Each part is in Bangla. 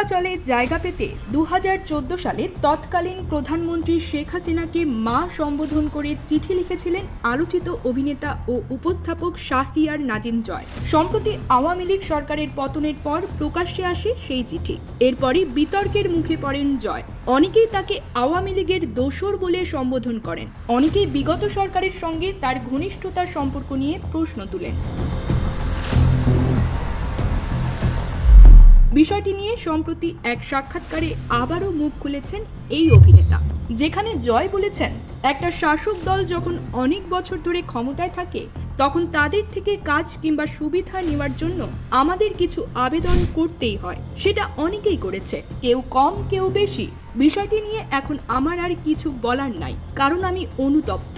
পূর্বাচলে জায়গা পেতে দু হাজার চোদ্দ সালে তৎকালীন প্রধানমন্ত্রী শেখ হাসিনাকে মা সম্বোধন করে চিঠি লিখেছিলেন আলোচিত অভিনেতা ও উপস্থাপক শাহরিয়ার নাজিম জয়। সম্প্রতি আওয়ামী লীগ সরকারের পতনের পর প্রকাশ্যে আসে সেই চিঠি। এরপরই বিতর্কের মুখে পড়েন জয়। অনেকেই তাকে আওয়ামী লীগের দোসর বলে সম্বোধন করেন। অনেকেই বিগত সরকারের সঙ্গে তার ঘনিষ্ঠতার সম্পর্ক নিয়ে প্রশ্ন তুলেন। বিষয়টি নিয়ে সম্প্রতি এক সাক্ষাৎকারে আবারও মুখ খুলেছেন এই অভিনেতা। যেখানে জয় বলেছেন, একটা শাসক দল যখন অনেক বছর ধরে ক্ষমতায় থাকে, তখন তাদের থেকে কাজ কিংবা সুবিধা নেওয়ার জন্য আমাদের কিছু আবেদন করতেই হয়। সেটা অনেকেই করেছে, কেউ কম, কেউ বেশি। বিষয়টি নিয়ে এখন আমার আর কিছু বলার নাই, কারণ আমি অনুতপ্ত।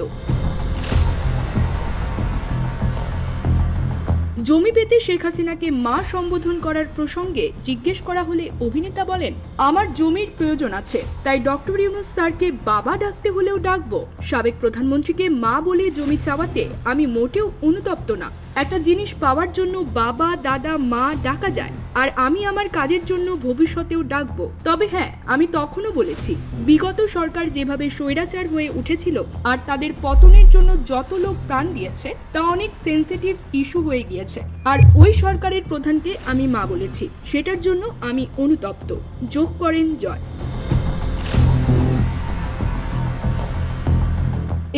জমি পেতে শেখ হাসিনাকে মা সম্বোধন করার প্রসঙ্গে জিজ্ঞেস করা হলে অভিনেতা বলেন, আমার জমির প্রয়োজন আছে, তাই ডক্টর ইউনুস স্যারকে বাবা ডাকতে হলেও ডাকবো। সাবেক প্রধানমন্ত্রীকে মা বলে জমি চাওয়াতে আমি মোটেও অনুতপ্ত না। একটা জিনিস পাওয়ার জন্য বাবা, দাদা, মা ডাকা যায়, আর আমি আমার কাজের জন্য ভবিষ্যতেও ডাকবো। তবে হ্যাঁ আমি তখনও বলেছি, বিগত সরকার যেভাবে স্বৈরাচার হয়ে উঠেছিল আর তাদের পতনের জন্য যত লোক প্রাণ দিয়েছে, তা অনেক সেন্সিটিভ ইস্যু হয়ে গিয়েছে। আর ওই সরকারের প্রধানকে আমি মা বলেছি, সেটার জন্য আমি অনুতপ্ত। যোগ করেন জয়।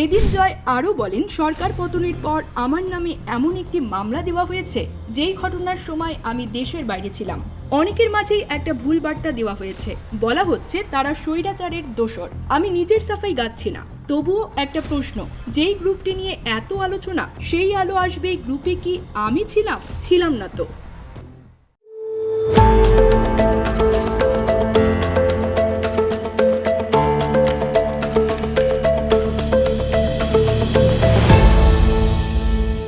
এদিন জয় আরও বলেন, সরকার পতনের পর আমার নামে এমন একটি মামলা দেওয়া হয়েছে, যেই ঘটনার সময় আমি দেশের বাইরে ছিলাম। অনেকের মাঝেই একটা ভুল বার্তা দেওয়া হয়েছে। বলা হচ্ছে, তারা স্বৈরাচারের দোসর আমি নিজের সাফাই গাচ্ছি না। তবুও একটা প্রশ্ন, যেই গ্রুপটি নিয়ে এত আলোচনা, সেই আলো আসবে গ্রুপে কি আমি ছিলাম? ছিলাম না তো।